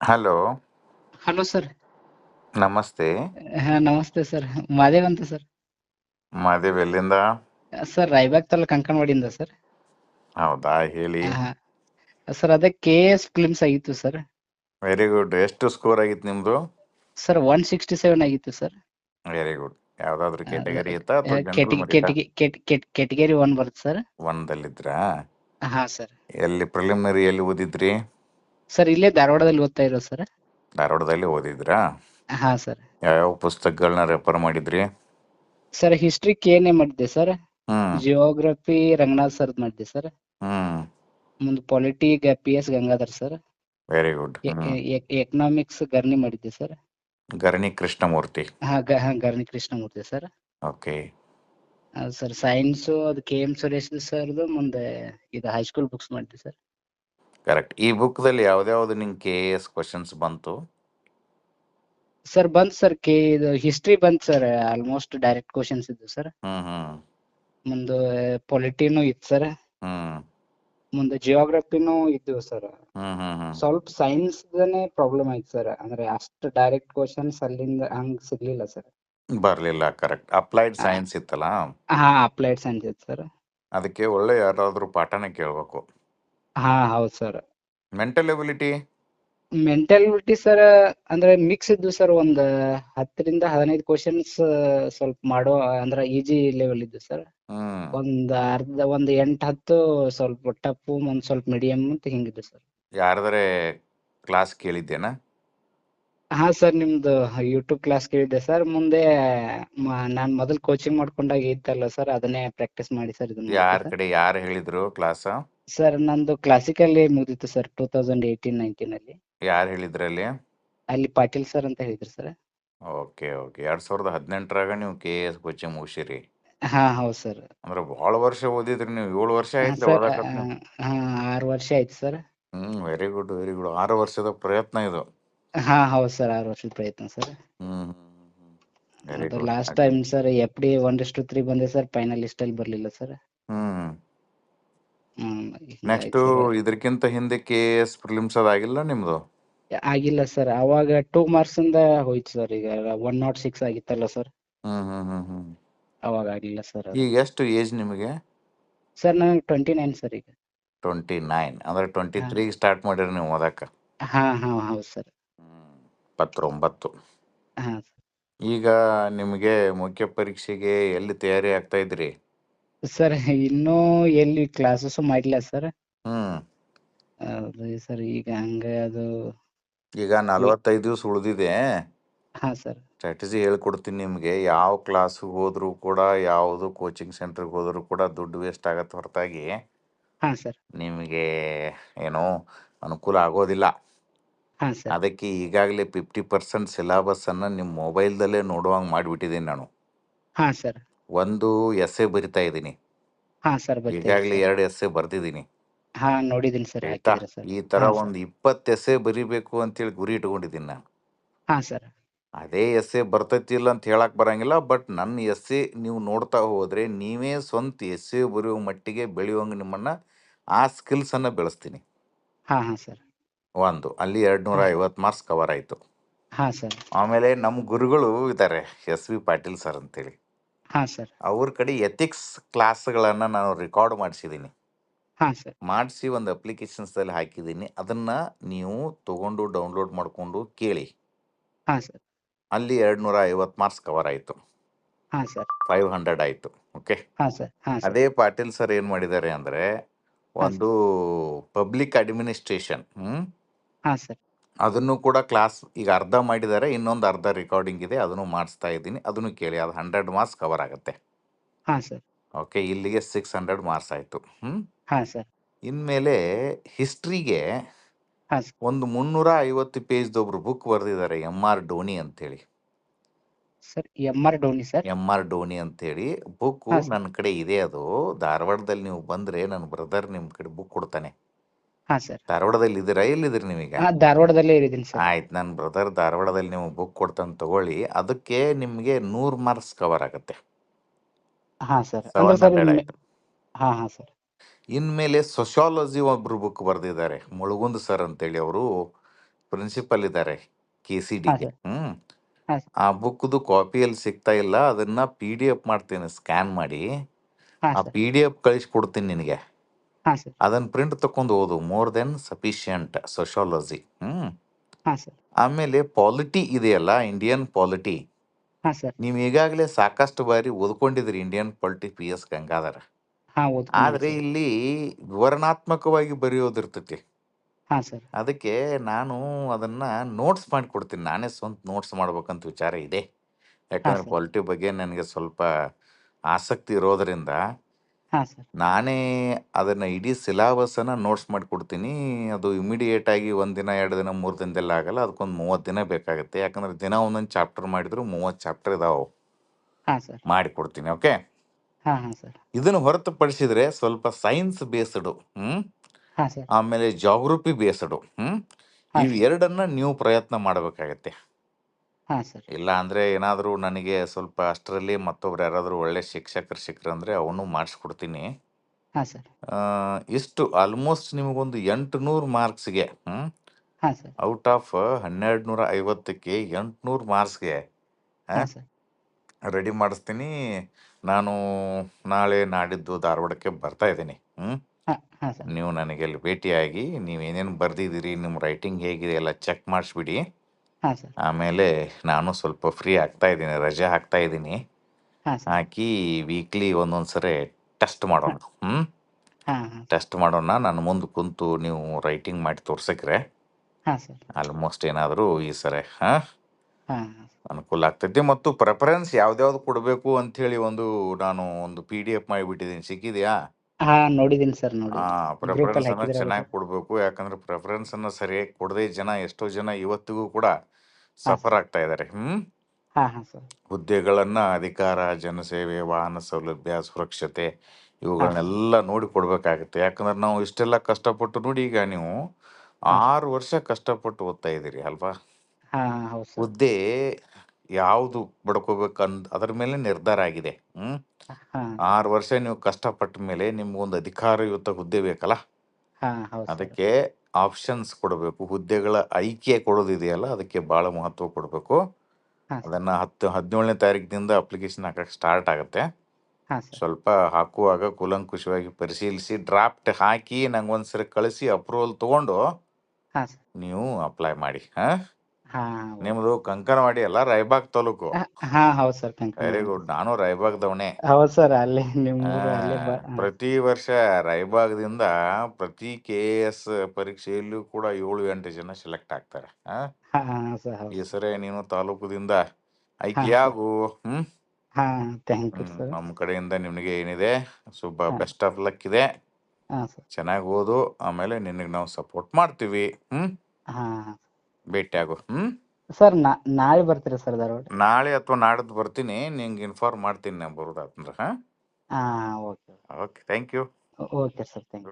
Hello. Hello sir. ನಮಸ್ತೆ. ಹಾ ನಮಸ್ತೆ ಸರ್. ಮಾದೇವ್ ಅಂತ ಸರ್. ಮಾದೇವ್ ಎಲ್ಲಿಂದ? ಸರ್ ರಾಯಬಾಗ್ ತಾಲೂಕ್ ಅಂಕನವಾಡಿಯಿಂದ ಸರ್. ಹೌದಾ ಹೇಳಿ. ಸರ್ ಅದೇ ಕೆ ಎಸ್ ಫಿಲ್ಮ್ಸ್ ಆಗಿತ್ತು ಸರ್. ವೆರಿ ಗುಡ್ ಎಷ್ಟು ಸ್ಕೋರ್ ಆಗಿತ್ತು ನಿಮ್ದು? ಸರ್ ಒನ್ ಸಿಕ್ಸ್ಟಿ ಸೆವೆನ್ ಆಗಿತ್ತು ಸರ್. ವೆರಿ ಗುಡ್ ಯಾವ್ದಾದ್ರು ಕೆಟಗರಿ ಇತ್ತಾ ಕೆಟಗರಿ ಒನ್ ಬರುತ್ತೆ ಸರ್. ಒಂದಲ್ಲಿದ್ರಾ? ಹಾ ಸರ್. ಎಲ್ಲಿ ಪ್ರಿಲಿಮಿನರಿ ಎಲ್ಲಿ ಓದಿದ್ರಿ? ಸರ್ ಇಲ್ಲೇ ಧಾರವಾಡದಲ್ಲಿ ಓದ್ತಾ ಇರೋ ಸರ್. ಧಾರವಾಡದಲ್ಲಿ ಓದಿದ್ರಾ ಹಾ ಸರ್. ಯಾವ್ಯಾವ ಪುಸ್ತಕಗಳನ್ನ ರೆಫರ್ ಮಾಡಿದ್ರಿ? ಸರ್ ಹಿಸ್ಟ್ರಿ ಕೆ ಎ ಮಾಡಿದ್ದೆ ಸರ್. ಹ್ಮ್. ಜಿಯೋಗ್ರಫಿ ರಂಗನಾಥ್ ಸರ್ ಮಾಡಿದ್ದೆ ಸರ್. ಹ್ಮ್. ಮುಂದೆ polity P S Gangadhar sir. Very good economics Garni ಮಾಡಿದ್ದೆ ಸರ್. ಗರ್ಣಿ ಕೃಷ್ಣಮೂರ್ತಿ. ಹಾ ಗ- ಹಾ Garni Krishnamurthy sir. Okay. Sir science ಅದು ಕೆ ಎಂ ಸುರೇಶ್ ಸರ್ದು ಮುಂದೆ ಇದು ಹೈಸ್ಕೂಲ್ ಬುಕ್ಸ್ ಮಾಡಿದ್ದೆ ಸರ್. ಕರೆಕ್ಟ್ ಈ ಬುಕ್ದಲ್ಲಿ ಯಾವ್ದ್ಯಾವ್ದು ನಿಂಗೆ ಕೆ ಎಸ್ ಕ್ವಶನ್ಸ್ ಬಂತು? ಸರ್ ಬಂತು ಸರ್ ಕೆ ಇದು ಹಿಸ್ಟ್ರಿ ಬಂತು ಸರ್ ಆಲ್ಮೋಸ್ಟ್ ಡೈರೆಕ್ಟ್ ಕ್ವಶನ್ಸ್ ಇದ್ದು ಸರ್ ಹ್ಮ್ ಹ್ಮ್. ಮುಂದೆ ಪೊಲಿಟಿನೂ ಇತ್ತು ಸರ್ ಹ್ಮ್. ಮುಂದೆ ಜಿಯೋಗ್ರಫಿನೂ ಇದ್ದು ಸರ್ ಹ್ಮ್ ಹ್ಮ್ ಹ್ಮ್. ಸ್ವಲ್ಪ ಸೈನ್ಸ್ ಪ್ರಾಬ್ಲಮ್ ಆಯ್ತು ಸರ್ ಅಂದ್ರೆ ಅಷ್ಟು ಡೈರೆಕ್ಟ್ ಕ್ವಶನ್ಸ್ ಅಲ್ಲಿಂದ ಹಂಗ್ ಸಿಗ್ಲಿಲ್ಲ ಸರ್ ಬರ್ಲಿಲ್ಲ ಕರೆಕ್ಟ್ ಅಪ್ಲೈಡ್. ಸೈನ್ಸ್ ಇತ್ತಲ್ಲ? ಹಾ ಅಪ್ಲೈಡ್ ಸೈನ್ಸ್ ಇತ್ತು ಸರ್ ಅದಕ್ಕೆ ಒಳ್ಳೆ ಯಾರಾದ್ರೂ ಪಾಠನ ಕೇಳ್ಬೇಕು. ಹಾ ಹೌದು sir mental ability mentality sir ಅಂದ್ರೆ ಮಿಕ್ಸ್ ಇದ್ದು ಸರ್ ಒಂದ್ ಹತ್ತರಿಂದ ಹದಿನೈದು ಕ್ವಶನ್ಸ್ ಸ್ವಲ್ಪ ಮಾಡೋ ಅಂದ್ರೆ ಈಜಿ ಲೆವೆಲ್ ಇದ್ದು ಸರ್ ಹ್ಮ್. ಒಂದ್ ಅರ್ಧ ಒಂದ್ ಎಂಟ್ ಹತ್ತು ಸ್ವಲ್ಪ ಟಫ್ ಒಂದ್ ಸ್ವಲ್ಪ ಮೀಡಿಯಂ ಅಂತ ಹಿಂಗಿದ್ದು ಸರ್ ಯಾರ್ದಾರೆ ಕ್ಲಾಸ್ ಕೇಳಿದ್ದೇನಾ? ಹಾ ಸರ್ ನಿಮ್ದು ಯೂಟ್ಯೂಬ್ ಕ್ಲಾಸ್ ಕೇಳಿದ್ದೆ ಸರ್ ಮುಂದೆ ನಾನು ನಾನ್ ಮೊದಲ್ ಕೋಚಿಂಗ್ ಮಾಡ್ಕೊಂಡಾಗ ಇತ್ತಲ್ಲ ಸರ್ ಅದನ್ನೇ ಪ್ರಾಕ್ಟೀಸ್ ಮಾಡಿ ಸರ್ ಇದನ್ನ ಯಾರ ಕಡೆ ಯಾರು ಹೇಳಿದ್ರು ಕ್ಲಾಸ್ ಸರ್ ನಂದು classical ಮುಗಿದಿತ್ತು sir two thousand eighteen nineteen ಅಲ್ಲಿ. ಯಾರು ಹೇಳಿದ್ರಲ್ಲಿ? ಅಲ್ಲಿ ಪಾಟೀಲ್ ಸರ್ ಅಂತ ಹೇಳಿದ್ರು ಸರ್. Okay okay. ಎರಡ್ ಸಾವಿರದ ಹದಿನೆಂಟರಾಗ ನೀವು ಕೆ ಎಸ್ ಕೋಚಿಂಗ್ ಮುಗಿಸಿರಿ. ಹಾ ಹೌದು ಸರ್. ಅಂದ್ರೆ ಬಹಳ ವರ್ಷ ಓದಿದ್ರಿ ನೀವು. ಏಳು ವರ್ಷ ಹಾ ಆಯ್ತು ಸರ್ ಆರು ವರ್ಷ ಆಯ್ತು ಸರ್. ಹ್ಮ್ ವೆರಿ ಗುಡ್ ವೆರಿ ಗುಡ್ ಆರು ವರ್ಷದ ಪ್ರಯತ್ನ ಇದು. ಹಾ ಹೌದು ಸರ್ ಆರು ವರ್ಷದ ಪ್ರಯತ್ನ ಸರ್. ಹ್ಮ್ ವೆರಿ ಅದು good last time sir F D one two three ಬಂದೆ ಸರ್ ಫೈನಲ್ ಲಿಸ್ಟ್ ಅಲ್ಲಿ ಬರ್ಲಿಲ್ಲ ಸರ್. ಹ್ಮ್. ನೆಕ್ಸ್ಟ್ ಇದಕ್ಕಿಂತ ಹಿಂದೆ ಕೆ ಎಸ್ ಪ್ರಿಲಿಮ್ಸ್ ಅದಾಗಿಲ್ಲ ನಿಮ್ದು? ಆಗಿಲ್ಲ ಸರ್. ಅವಾಗ ಟೂ ಮಾರ್ಕ್ಸ್ ಇಂದ ಹೋಯ್ತು ಸರ್. ಈಗ ಒನ್ ನಾಟ್ ಸಿಕ್ಸ್ ಆಗಿತ್ತಲ್ಲ ಸರ್. ಹ್ಮ್ ಹ್ಮ್ ಹ್ಮ್ ಹ್ಮ್. ಅವಾಗ ಆಗಿಲ್ಲ ಸರ್ ಈಗ ಎಷ್ಟು ಏಜ್ ನಿಮಗೆ? ಸರ್ ನನಗೆ ಟ್ವೆಂಟಿ ನೈನ್ ಸರ್ ಈಗ. ಟ್ವೆಂಟಿ ನೈನ್ ಅಂದ್ರೆ ಟ್ವೆಂಟಿ. ತ್ರೀ ಸ್ಟಾರ್ಟ್ ಮಾಡಿರಿ ನೀವು ಓದಕ್ಕೆ? ಹಾ ಹಾ ಹೌದು ಸರ್. ಇಪ್ಪತ್ತೊಂಬತ್ತು. ಹಾ. ಈಗ ನಿಮಗೆ ಮುಖ್ಯ ಪರೀಕ್ಷೆಗೆ ಎಲ್ಲಿ ತಯಾರಿ ಆಗ್ತಾ ಇದ್ರಿ? ಸರ್ ಇನ್ನೂ ಎಲ್ಲಿ ಕ್ಲಾಸಸ್ ಮಾಡಿಲ್ಲ ಸರ್. ಹ್ಮ್. ಸರ್ ಈಗ ಹಂಗ ಅದು ಈಗ ನಲವತ್ತೈದು ದಿವಸ ಉಳಿದಿದೆ. ಹಾ ಸರ್. ಸ್ಟ್ರಾಟಜಿ ಹೇಳ್ಕೊಡ್ತೀನಿ ನಿಮಗೆ ಯಾವ ಕ್ಲಾಸಿಗೆ ಹೋದ್ರು ಕೂಡ ಯಾವುದು ಕೋಚಿಂಗ್ ಸೆಂಟ್ರಿಗೆ ಹೋದ್ರು ಕೂಡ ದುಡ್ಡು ವೇಸ್ಟ್ ಆಗತ್ತೆ ಹೊರತಾಗಿ. ಹಾ ಸರ್. ನಿಮಗೆ ಏನೋ ಅನುಕೂಲ ಆಗೋದಿಲ್ಲ. ಹಾ ಸರ್. ಅದಕ್ಕೆ ಈಗಾಗಲೇ ಫಿಫ್ಟಿ ಪರ್ಸೆಂಟ್ ಸಿಲೆಬಸ್ಸನ್ನು ನಿಮ್ಮ ಮೊಬೈಲ್ದಲ್ಲೇ ನೋಡುವಂಗೆ ಮಾಡಿಬಿಟ್ಟಿದ್ದೀನಿ ನಾನು. ಹಾ ಸರ್. ಒಂದು ಎಸ್ ಎ ಬರಿತಾ ಇದ್ದೀನಿ. ಹಾ ಸರ್ ಈಗಾಗಲೇ ಎರಡು ಎಸ್ ಎ ಬರ್ದಿದ್ದೀನಿ. ಹಾ ನೋಡಿದ್ದೀನಿ ಸರ್ ಆಯ್ತಾ? ಹಾಕಿದ್ರೆ ಸರ್ ಈ ತರ ಹಾ ಸರ್ ಒಂದು ಇಪ್ಪತ್ತು ಎಸ್ ಎ ಬರಿಬೇಕು ಅಂತೇಳಿ ಗುರಿ ಇಟ್ಕೊಂಡಿದ್ದೀನಿ ನಾನು. ಹಾ ಸರ್ ಅದೇ ಎಸ್ ಎ ಬರ್ತೈತಿ ಇಲ್ಲ ಅಂತ ಹೇಳಕ್ ಬರಂಗಿಲ್ಲ ಬಟ್ ನನ್ನ ಎಸ್ ಎ ನೀವು ನೋಡ್ತಾ ಹೋದ್ರೆ ನೀವೇ ಸ್ವಂತ ಎಸ್ ಎ ಬರೆಯೋ ಮಟ್ಟಿಗೆ ಬೆಳೆಯುವಂಗೆ ನಿಮ್ಮನ್ನ ಆ ಸ್ಕಿಲ್ಸ್ ಅನ್ನ ಬೆಳೆಸ್ತೀನಿ. ಹಾ ಹಾ ಸರ್ ಒಂದು ಅಲ್ಲಿ ಎರಡು ನೂರ ಐವತ್ತು ಮಾರ್ಕ್ಸ್ ಕವರ್ ಆಯಿತು. ಹಾ ಸರ್ ಆಮೇಲೆ ನಮ್ಮ ಗುರುಗಳು ಇದ್ದಾರೆ ಎಸ್ ವಿ ಪಾಟೀಲ್ ಸರ್ ಅಂತೇಳಿ. ಹಾ ಸರ್. ಅವ್ರ ಕಡೆ ಎಥಿಕ್ಸ್ ಕ್ಲಾಸ್ಗಳನ್ನು ನಾನು ರೆಕಾರ್ಡ್ ಮಾಡಿಸಿದ್ದೀನಿ. ಹಾ ಸರ್. ಮಾಡಿಸಿ ಒಂದು ಅಪ್ಲಿಕೇಶನ್ಸ್ದಲ್ಲಿ ಹಾಕಿದ್ದೀನಿ. ಅದನ್ನ ನೀವು ತಗೊಂಡು ಡೌನ್ಲೋಡ್ ಮಾಡಿಕೊಂಡು ಕೇಳಿ. ಹಾ ಸರ್. ಅಲ್ಲಿ ಎರಡು ನೂರ ಐವತ್ತು ಮಾರ್ಕ್ಸ್ ಕವರ್ ಆಯಿತು. ಹಾ ಸರ್. ಫೈವ್ ಹಂಡ್ರೆಡ್ ಆಯಿತು. ಓಕೆ ಹಾ ಸರ್. ಹಾ ಸರ್. ಅದೇ ಪಾಟೀಲ್ ಸರ್ ಏನು ಮಾಡಿದ್ದಾರೆ ಅಂದ್ರೆ ಒಂದು ಪಬ್ಲಿಕ್ ಅಡ್ಮಿನಿಸ್ಟ್ರೇಷನ್ ಹ್ಮ್? ಹಾ ಸರ್. ಅದನ್ನು ಕೂಡ ಕ್ಲಾಸ್ ಈಗ ಅರ್ಧ ಮಾಡಿದ್ದಾರೆ ಇನ್ನೊಂದು ಅರ್ಧ ರೆಕಾರ್ಡಿಂಗ್ ಇದೆ ಅದನ್ನು ಮಾಡಿಸ್ತಾ ಇದ್ದೀನಿ. ಅದನ್ನು ಕೇಳಿ ಅದು ಹಂಡ್ರೆಡ್ ಮಾರ್ಕ್ಸ್ ಕವರ್ ಆಗುತ್ತೆ. ಹಾ ಸರ್ ಓಕೆ ಇಲ್ಲಿಗೆ ಸಿಕ್ಸ್ ಹಂಡ್ರೆಡ್ ಮಾರ್ಕ್ಸ್ ಆಯಿತು. ಹ್ಞೂ ಹಾ ಸರ್ ಇನ್ಮೇಲೆ ಹಿಸ್ಟ್ರಿಗೆ ಹಾ ಸರ್ ಒಂದು ಮುನ್ನೂರ ಐವತ್ತು ಪೇಜ್ದೊಬ್ರು ಬುಕ್ ಬರೆದಿದ್ದಾರೆ ಎಂ ಆರ್ ಡೋನಿ ಅಂತೇಳಿ sir M R Doni sir M R Doni ಅಂತೇಳಿ ಬುಕ್ ಹಾ ಸರ್ ನನ್ನ ಕಡೆ ಇದೆ ಅದು. ಧಾರವಾಡದಲ್ಲಿ ನೀವು ಬಂದರೆ ನನ್ನ ಬ್ರದರ್ ನಿಮ್ಮ ಕಡೆ ಬುಕ್ ಕೊಡ್ತಾನೆ. ಹಾ ಸರ್. ಧಾರವಾಡದಲ್ಲಿ ಇದ್ದೀರಾ? ಎಲ್ಲಿದ್ದೀರಿ ನೀವೀಗ? ಹಾ ಧಾರವಾಡದಲ್ಲೇ ಸರ್. ಆಯ್ತು ನನ್ನ ಬ್ರದರ್ ಧಾರವಾಡದಲ್ಲಿ ನೀವು ಬುಕ್ ಕೊಡ್ತಾನೆ ತಗೊಳ್ಳಿ. ಅದಕ್ಕೆ ನಿಮಗೆ ನೂರು ಮಾರ್ಕ್ಸ್ ಕವರ್ ಆಗುತ್ತೆ. ಹಾ ಸರ್. ಅಂದ್ರೆ ಸೆವೆನ್ ಸರ್ ಹಂಡ್ರೆಡ್ ಆಯ್ತು. ಹಾ ಹಾ ಸರ್. ಇನ್ಮೇಲೆ ಸೋಷಿಯಾಲಜಿ ಒಬ್ರು ಬುಕ್ ಬರೆದಿದ್ದಾರೆ. ಮುಳುಗುಂದ್ ಸರ್ ಅಂತೇಳಿ ಅವರು ಪ್ರಿನ್ಸಿಪಲ್ ಇದ್ದಾರೆ ಕೆ ಸಿ ಹಾ ಡಿಗೆ ಸರ್. ಹ್ಮ್. ಹಾ ಸರ್. ಆ ಬುಕ್ದು ಕಾಪಿಯಲ್ಲಿ ಸಿಗ್ತಾ ಇಲ್ಲ. ಅದನ್ನ ಪಿ ಡಿ ಎಫ್ ಮಾಡ್ತೀನಿ ಸ್ಕ್ಯಾನ್ ಮಾಡಿ. ಹಾ ಆ ಸರ್. ಪಿ ಡಿ ಎಫ್ ಕಳಿಸ್ಕೊಡ್ತೀನಿ ನಿನಗೆ. ಹಾ ಸರ್. ಅದನ್ನ ಪ್ರಿಂಟ್ ತಕೊಂಡು ಓದು ಮೋರ್ ದೆನ್ ಸಫಿಶಿಯಂಟ್ ಸೋಶಿಯಾಲಜಿ ಹ್ಮ್. ಹಾ ಸರ್. ಆಮೇಲೆ ಪಾಲಿಟಿ ಇದೆಯಲ್ಲ ಇಂಡಿಯನ್ ಪಾಲಿಟಿ ಹಾ ಸರ್. ನೀವು ಈಗಾಗಲೇ ಸಾಕಷ್ಟು ಬಾರಿ ಓದ್ಕೊಂಡಿದ್ರಿ Indian polity P S Gangadhara. ಹಾ ಆದ್ರೆ ಇಲ್ಲಿ ವಿವರಣಾತ್ಮಕವಾಗಿ ಬರೆಯೋದಿರ್ತೈತಿ. ಹಾ ಸರ್. ಅದಕ್ಕೆ ನಾನು ಅದನ್ನ ನೋಟ್ಸ್ ಮಾಡಿ ಕೊಡ್ತೀನಿ ನಾನೇ ಸ್ವಂತ ನೋಟ್ಸ್ ಮಾಡ್ಬೇಕಂತ ವಿಚಾರ ಇದೆ. ಯಾಕಂದ್ರೆ ಸರ್. ಪಾಲಿಟಿ ಬಗ್ಗೆ ನನಗೆ ಸ್ವಲ್ಪ ಆಸಕ್ತಿ ಇರೋದ್ರಿಂದ ಹಾ ಸರ್. ನಾನೇ ಅದನ್ನ ಇಡೀ ಸಿಲಾಬಸ್ ಅನ್ನ ನೋಟ್ಸ್ ಮಾಡಿಕೊಡ್ತೀನಿ. ಅದು ಇಮಿಡಿಯೇಟ್ ಆಗಿ ಒಂದಿನ ದಿನ ಎರಡು ದಿನ ಮೂರು ದಿನದಲ್ಲಿ ಆಗಲ್ಲ. ಅದಕ್ಕೊಂದು ಮೂವತ್ತು ದಿನ ಬೇಕಾಗುತ್ತೆ. ಯಾಕಂದ್ರೆ ದಿನ ಒಂದೊಂದು ಚಾಪ್ಟರ್ ಮಾಡಿದ್ರು ಮೂವತ್ತು ಚಾಪ್ಟರ್ ಇದಾವೆ. ಹಾ ಸರ್. ಮಾಡಿ ಕೊಡ್ತೀನಿ ಓಕೆ ಹಾ ಹಾ ಸರ್. ಇದನ್ನು ಹೊರತುಪಡಿಸಿದ್ರೆ ಸ್ವಲ್ಪ ಸೈನ್ಸ್ ಬೇಸ್ಡು ಹ್ಮ್? ಹಾ ಸರ್. ಆಮೇಲೆ ಜಾಗ್ರಫಿ ಬೇಸ್ಡು ಹ್ಮ್? ಇವೆರಡನ್ನ ನೀವು ಪ್ರಯತ್ನ ಮಾಡಬೇಕಾಗತ್ತೆ. ಹಾ ಸರ್. ಇಲ್ಲ ಅಂದ್ರೆ ಏನಾದರೂ ನನಗೆ ಸ್ವಲ್ಪ ಅಷ್ಟರಲ್ಲಿ ಮತ್ತೊಬ್ರು ಯಾರಾದರೂ ಒಳ್ಳೆ ಶಿಕ್ಷಕರು ಸಿಕ್ಕರು ಅಂದ್ರೆ ಅವನು ಮಾಡಿಸ್ಕೊಡ್ತೀನಿ. ಹಾ ಸರ್. ಆ, ಇಷ್ಟು ಆಲ್ಮೋಸ್ಟ್ ನಿಮಗೊಂದು ಎಂಟು ನೂರು ಮಾರ್ಕ್ಸ್ಗೆ ಹ್ಮ್? ಹಾ ಸರ್. ಔಟ್ ಆಫ್ ಹನ್ನೆರಡು ನೂರ ಐವತ್ತಕ್ಕೆ ಎಂಟುನೂರು ಮಾರ್ಕ್ಸ್ಗೆ ಹಾ ಸರ್. ರೆಡಿ ಮಾಡಿಸ್ತೀನಿ. ನಾನು ನಾಳೆ ನಾಡಿದ್ದು ಧಾರವಾಡಕ್ಕೆ ಬರ್ತಾ ಇದ್ದೀನಿ ಹ್ಮ್? ಹಾ ಹಾ ಸರ್. ನೀವು ನನಗೆ ಅಲ್ಲಿ ಭೇಟಿಯಾಗಿ ನೀವು ಏನೇನು ಬರ್ದಿದ್ದೀರಿ ನಿಮ್ಮ ರೈಟಿಂಗ್ ಹೇಗಿದೆ ಎಲ್ಲ ಚೆಕ್ ಮಾಡಿಸ್ಬಿಡಿ. ಆಮೇಲೆ ನಾನು ಸ್ವಲ್ಪ ಫ್ರೀ ಆಗ್ತಾ ಇದ್ದೀನಿ ರಜೆ ಹಾಕ್ತಾ ಇದ್ದೀನಿ. ಹಾಕಿ ವೀಕ್ಲಿ ಒಂದೊಂದ್ಸರಿ ಟೆಸ್ಟ್ ಮಾಡೋಣ. ಹ್ಮ್? ಟೆಸ್ಟ್ ಮಾಡೋಣ. ನಾನು ಮುಂದೆ ಕುಂತು ನೀವು ರೈಟಿಂಗ್ ಮಾಡಿ ತೋರ್ಸಕ್ರೆ ಆಲ್ಮೋಸ್ಟ್ ಏನಾದರೂ ಈ ಸರಿ ಹಾ? ಹಾ ಅನುಕೂಲ ಆಗ್ತೈತಿ ಮತ್ತು ಪ್ರೆಫರೆನ್ಸ್ ಯಾವ್ದ್ಯಾವ್ದು ಕೊಡಬೇಕು ಹೇಳಿ ಒಂದು ನಾನು ಒಂದು ಪಿ ಡಿ ಎಫ್ ಮಾಡಿಬಿಟ್ಟಿದ್ದೀನಿ. ಸಿಕ್ಕಿದೆಯಾ? ಹಾ ನೋಡಿದೀನಿ ಸರ್ ಆ ಪ್ರೆಫರೆನ್ಸ್ ಅಲ್ಲಿ ಅನ್ನ ಚೆನ್ನಾಗಿ ಕೊಡಬೇಕು. ಯಾಕಂದ್ರೆ ಪ್ರೆಫರೆನ್ಸ್ ಅನ್ನ ಸರಿಯಾಗಿ ಕೊಡದೆ ಜನ ಎಷ್ಟೋ ಜನ ಇವತ್ತಿಗೂ ಕೂಡ ಸಫರ್ ಆಗ್ತಾ ಇದ್ದಾರೆ ಹ್ಮ್? ಹಾ ಹಾ ಸರ್. ಹುದ್ದೆಗಳನ್ನ ಅಧಿಕಾರ ಜನಸೇವೆ ವಾಹನ ಸೌಲಭ್ಯ ಸುರಕ್ಷತೆ ಇವುಗಳನ್ನೆಲ್ಲ ನೋಡಿ ಕೊಡ್ಬೇಕಾಗತ್ತೆ. ಯಾಕಂದ್ರೆ ನಾವು ಇಷ್ಟೆಲ್ಲ ಕಷ್ಟಪಟ್ಟು ನೋಡಿ ಈಗ ನೀವು ಆರು ವರ್ಷ ಕಷ್ಟಪಟ್ಟು ಓದ್ತಾ ಇದ್ದೀರಿ ಅಲ್ವಾ? ಹಾ ಹೌದು ಸರ್. ಹುದ್ದೆ ಯಾವುದು ಬಡ್ಕೋಬೇಕಂದ್ ಅದ್ರ ಮೇಲೆ ನಿರ್ಧಾರ ಆಗಿದೆ. ಹ್ಮ್? ಆರು ವರ್ಷ ನೀವು ಕಷ್ಟಪಟ್ಟ ಮೇಲೆ ನಿಮ್ಗೊಂದು ಅಧಿಕಾರಯುತ ಹುದ್ದೆ ಬೇಕಲ್ಲ? ಹಾ ಹೌದು ಅದಕ್ಕೆ ಆಪ್ಷನ್ಸ್ ಕೊಡಬೇಕು. ಹುದ್ದೆಗಳ ಆಯ್ಕೆ ಕೊಡೋದಿದೆಯಲ್ಲ ಅದಕ್ಕೆ ಬಹಳ ಮಹತ್ವ ಕೊಡಬೇಕು. ಹಾ. ಸರ್ ಅದನ್ನ ಹತ್ತು ಹದಿನೇಳನೇ ತಾರೀಕಿನಿಂದ ಅಪ್ಲಿಕೇಶನ್ ಹಾಕಕ್ಕೆ ಸ್ಟಾರ್ಟ್ ಆಗುತ್ತೆ. ಹಾ ಸರ್. ಸ್ವಲ್ಪ ಹಾಕುವಾಗ ಕೂಲಂಕುಷವಾಗಿ ಪರಿಶೀಲಿಸಿ ಡ್ರಾಫ್ಟ್ ಹಾಕಿ ನಂಗೆ ಒಂದ್ಸರಿ ಕಳಿಸಿ ಅಪ್ರೂವಲ್ ತಗೊಂಡು ಹಾ ಸರ್. ನೀವು ಅಪ್ಲೈ ಮಾಡಿ. ಹಾ? ನಿಮ್ದು ಕಂಕನವಾಡಿ ಅಲ್ಲ ರಾಯಬಾಗ್ ತಾಲೂಕು. ಹಾ ಹೌದು ಸರ್ ವೆರಿ ಗುಡ್ ನಾನು ರಾಯಬಾಗ್ದವನೇ. ಹೌದು ಸರ್ ಅಲ್ಲೇ ನಿಮ್ಮ ಪ್ರತಿ ವರ್ಷ ರಾಯಬಾಗದಿಂದ ಪ್ರತಿ ಕೆ ಎಸ್ ಪರೀಕ್ಷೆಯಲ್ಲೂ ಕೂಡ ಏಳು ಎಂಟು ಜನ ಸೆಲೆಕ್ಟ್ ಆಗ್ತಾರೆ. ಈ ಸರಿ ನೀನು ತಾಲೂಕದಿಂದ ಆಯ್ಕೆಯಾಗು ಹ್ಮ್? ನಮ್ಮ ಕಡೆಯಿಂದ ನಿಮಗೆ ಏನಿದೆ ಸ್ವಲ್ಪ ಬೆಸ್ಟ್ ಆಫ್ ಲಕ್ ಇದೆ. ಚೆನ್ನಾಗಿ ಓದು ಆಮೇಲೆ ನಿನಗೆ ನಾವು ಸಪೋರ್ಟ್ ಮಾಡ್ತೀವಿ ಹ್ಮ್? ಭೇಟಿಯಾಗು ಹ್ಮ್? ಸರ್ ನಾಳೆ ಬರ್ತೀರಾ ಸರ್ ಧಾರವಾಡ? ನಾಳೆ ಅಥವಾ ನಾಡಿದ್ದು ಬರ್ತೀನಿ ನಿಂಗೆ ಇನ್ಫಾರ್ಮ್ ಮಾಡ್ತೀನಿ ನಾನು ಬರೋದಾತಂದ್ರೆ ಹಾ? ಹಾ okay. Okay thank you. Okay sir thank you.